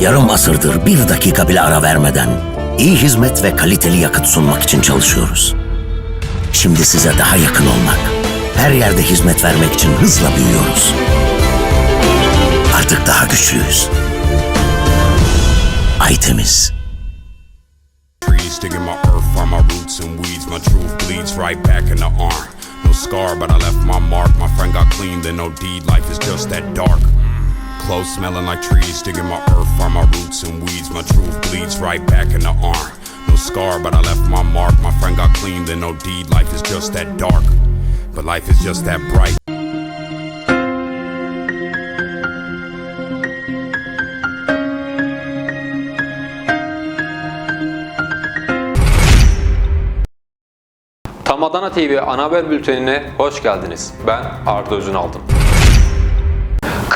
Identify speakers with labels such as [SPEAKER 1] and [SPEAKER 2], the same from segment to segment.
[SPEAKER 1] Yarım asırdır bir dakika bile ara vermeden iyi hizmet ve kaliteli yakıt sunmak için çalışıyoruz. Şimdi size daha yakın olmak, her yerde hizmet vermek için hızla büyüyoruz. Artık daha güçlüyüz. Aytemiz.
[SPEAKER 2] No scar, but I left my mark. My friend got clean, then no deed. Life is just that dark. Clothes smelling like trees, digging my earth from my roots and weeds. My truth bleeds right back in the arm. No scar, but I left my mark. My friend got clean, then no deed. Life is just that dark. But life is just that bright.
[SPEAKER 3] Tam Adana TV ana haber bültenine hoş geldiniz. Ben Arda Özünaldım.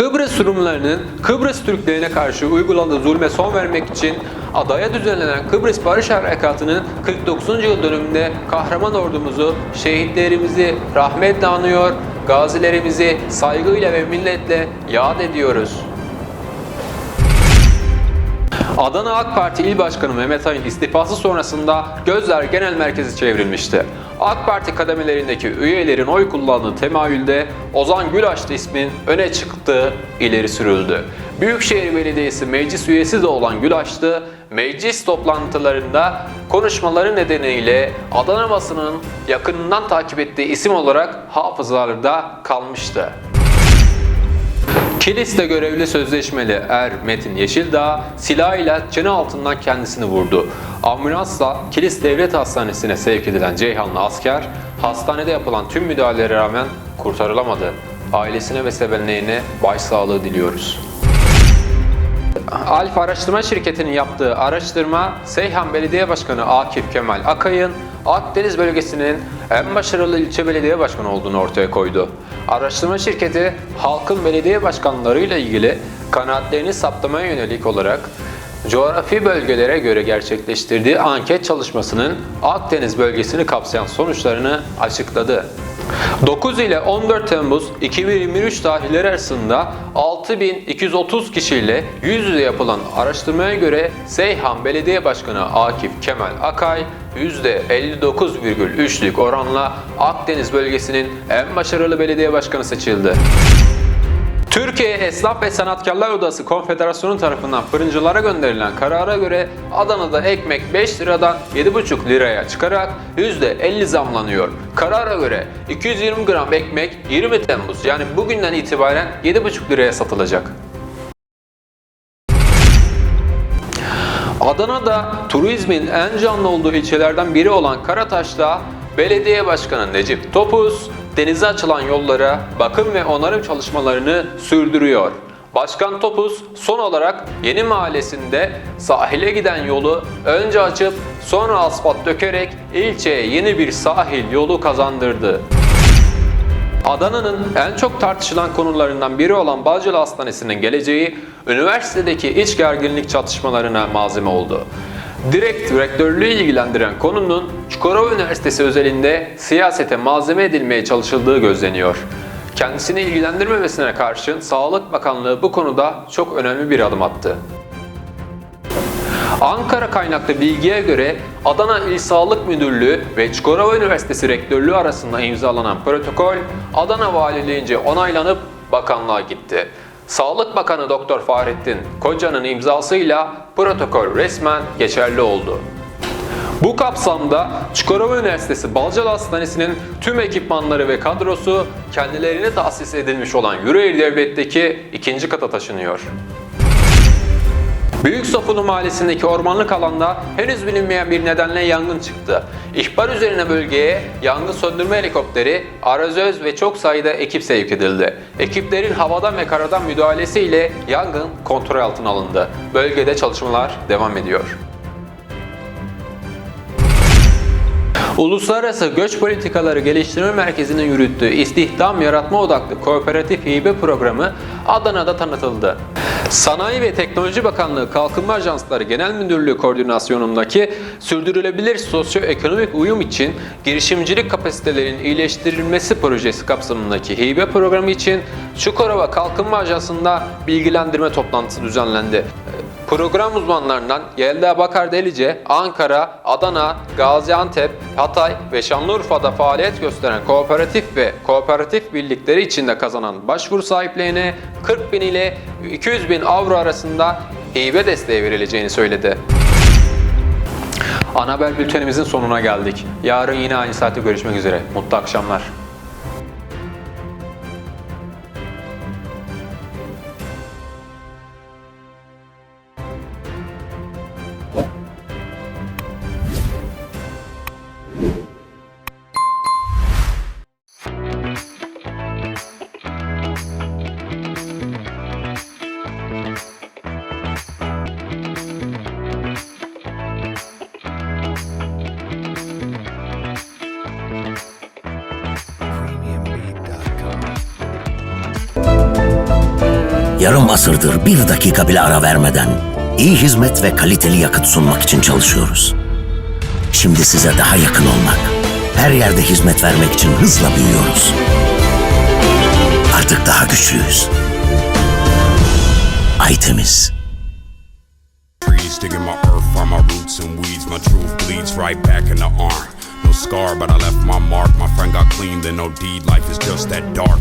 [SPEAKER 3] Kıbrıs Rumlarının Kıbrıs Türklerine karşı uyguladığı zulme son vermek için adaya düzenlenen Kıbrıs Barış Harekatı'nın 49. yıl dönümünde kahraman ordumuzu, şehitlerimizi rahmetle anıyor, gazilerimizi saygıyla ve minnetle yad ediyoruz. Adana AK Parti İl Başkanı Mehmet Ay'ın istifası sonrasında gözler genel merkezi çevrilmişti. AK Parti kademelerindeki üyelerin oy kullandığı temayülde Ozan Gülaşlı ismin öne çıktığı ileri sürüldü. Büyükşehir Belediyesi meclis üyesi de olan Gülaşlı, meclis toplantılarında konuşmaları nedeniyle Adana basının yakınından takip ettiği isim olarak hafızalarda kalmıştı. Kilis'te görevli sözleşmeli er Metin Yeşildağ silahıyla çene altından kendisini vurdu. Ambulansla Kilis Devlet Hastanesi'ne sevk edilen Ceyhanlı asker hastanede yapılan tüm müdahalelere rağmen kurtarılamadı. Ailesine ve sevenlerine başsağlığı diliyoruz. Alfa Araştırma Şirketi'nin yaptığı araştırma Seyhan Belediye Başkanı Akif Kemal Akay'ın Akdeniz bölgesinin en başarılı ilçe belediye başkanı olduğunu ortaya koydu. Araştırma şirketi halkın belediye başkanlarıyla ilgili kanaatlerini saptamaya yönelik olarak coğrafi bölgelere göre gerçekleştirdiği anket çalışmasının Akdeniz bölgesini kapsayan sonuçlarını açıkladı. 9 ile 14 Temmuz 2023 tarihleri arasında 6230 kişiyle yüz yüze yapılan araştırmaya göre Seyhan Belediye Başkanı Akif Kemal Akay %59,3'lük oranla Akdeniz bölgesinin en başarılı belediye başkanı seçildi. Türkiye Esnaf ve Sanatkarlar Odası Konfederasyonu tarafından fırıncılara gönderilen karara göre Adana'da ekmek 5 liradan 7,5 liraya çıkarak %50 zamlanıyor. Karara göre 220 gram ekmek 20 Temmuz yani bugünden itibaren 7,5 liraya satılacak. Adana'da turizmin en canlı olduğu ilçelerden biri olan Karataş'ta Belediye Başkanı Necip Topuz denize açılan yollara bakım ve onarım çalışmalarını sürdürüyor. Başkan Topuz son olarak Yeni Mahallesi'nde sahile giden yolu önce açıp sonra asfalt dökerek ilçeye yeni bir sahil yolu kazandırdı. Adana'nın en çok tartışılan konularından biri olan Bağcılar Hastanesi'nin geleceği üniversitedeki iç gerginlik çatışmalarına malzeme oldu. Direkt rektörlüğü ilgilendiren konunun Çukurova Üniversitesi özelinde siyasete malzeme edilmeye çalışıldığı gözleniyor. Kendisini ilgilendirmemesine karşın Sağlık Bakanlığı bu konuda çok önemli bir adım attı. Ankara kaynaklı bilgiye göre Adana İl Sağlık Müdürlüğü ve Çukurova Üniversitesi Rektörlüğü arasında imzalanan protokol Adana Valiliğince onaylanıp bakanlığa gitti. Sağlık Bakanı Doktor Fahrettin Koca'nın imzasıyla protokol resmen geçerli oldu. Bu kapsamda Çukurova Üniversitesi Balcalı Hastanesi'nin tüm ekipmanları ve kadrosu kendilerine tahsis edilmiş olan Yüreğir Devlet'teki ikinci kata taşınıyor. Büyük Sofulu Mahallesi'ndeki ormanlık alanda henüz bilinmeyen bir nedenle yangın çıktı. İhbar üzerine bölgeye yangın söndürme helikopteri, arazöz ve çok sayıda ekip sevk edildi. Ekiplerin havadan ve karadan müdahalesiyle yangın kontrol altına alındı. Bölgede çalışmalar devam ediyor. Uluslararası Göç Politikaları Geliştirme Merkezi'nin yürüttüğü istihdam yaratma odaklı kooperatif hibe programı Adana'da tanıtıldı. Sanayi ve Teknoloji Bakanlığı Kalkınma Ajansları Genel Müdürlüğü koordinasyonundaki sürdürülebilir sosyoekonomik uyum için girişimcilik kapasitelerinin iyileştirilmesi projesi kapsamındaki hibe programı için Çukurova Kalkınma Ajansı'nda bilgilendirme toplantısı düzenlendi. Program uzmanlarından Yelda Bakar Delice, Ankara, Adana, Gaziantep, Hatay ve Şanlıurfa'da faaliyet gösteren kooperatif ve kooperatif birlikleri içinde kazanan başvuru sahiplerine 40 bin ile 200 bin avro arasında hibe desteği verileceğini söyledi. Ana haber bültenimizin sonuna geldik. Yarın yine aynı saatte görüşmek üzere. Mutlu akşamlar.
[SPEAKER 1] Yarım asırdır bir dakika bile ara vermeden iyi hizmet ve kaliteli yakıt sunmak için çalışıyoruz. Şimdi size daha yakın olmak, her yerde hizmet vermek için hızla büyüyoruz. Artık daha güçlüyüz. Ay temiz.
[SPEAKER 2] Trees digging my earth, find my roots and weeds. My truth bleeds right back in the arm. No scar, but I left my mark. My friend got clean, then no deed. Life is just that dark.